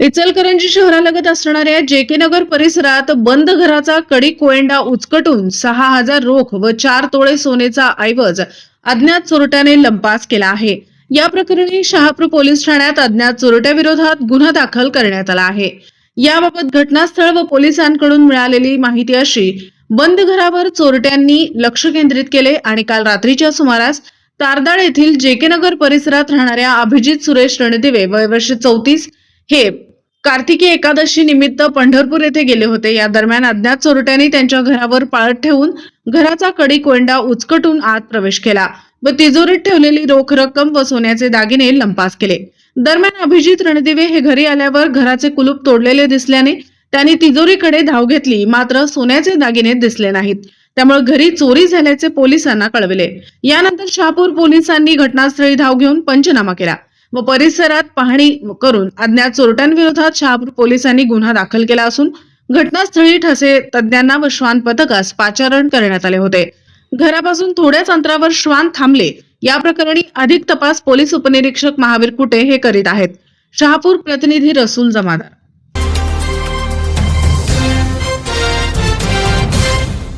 इचलकरंजी शहरालगत असणाऱ्या जेके नगर परिसरात बंद घराचा कडी कोयंडा उचकटून सहा हजार रोख व चार तोळे सोनेचा ऐवज अज्ञात चोरट्याने लंपास केला आहे. या प्रकरणी शहापूर पोलीस ठाण्यात अज्ञात चोरट्याविरोधात गुन्हा दाखल करण्यात आला आहे. याबाबत घटनास्थळ व पोलिसांकडून मिळालेली माहिती अशी बंद घरावर चोरट्यांनी लक्ष केंद्रित केले आणि काल रात्रीच्या सुमारास तारदाळ येथील जेके नगर परिसरात राहणाऱ्या अभिजित सुरेश रणदिवे वय वर्ष चौतीस हे कार्तिकी एकादशी निमित्त पंढरपूर येथे गेले होते. या दरम्यान अज्ञात चोरट्यांनी त्यांच्या घरावर पाळत ठेवून घराचा कडी कोंडा उचकटून आत प्रवेश केला व तिजोरीत ठेवलेली रोख रक्कम व सोन्याचे दागिने लंपास केले. दरम्यान अभिजित रणदिवे हे घरी आल्यावर घराचे कुलूप तोडलेले दिसल्याने त्यांनी तिजोरीकडे धाव घेतली मात्र सोन्याचे दागिने दिसले नाहीत. त्यामुळे घरी चोरी झाल्याचे पोलिसांना कळविले. यानंतर शहापूर पोलिसांनी घटनास्थळी धाव घेऊन पंचनामा केला. व परिसरात पाहणी करून अज्ञात चोरट्यांविरोधात शहापूर पोलिसांनी गुन्हा दाखल केला असून घटनास्थळी ठसे तज्ज्ञांना व श्वान पथकास पाचारण करण्यात आले होते. घरापासून थोड्याच अंतरावर श्वान थांबले. या प्रकरणी अधिक तपास पोलीस उपनिरीक्षक महावीर कुटे हे करीत आहेत. शहापूर प्रतिनिधी रसूल जमादार.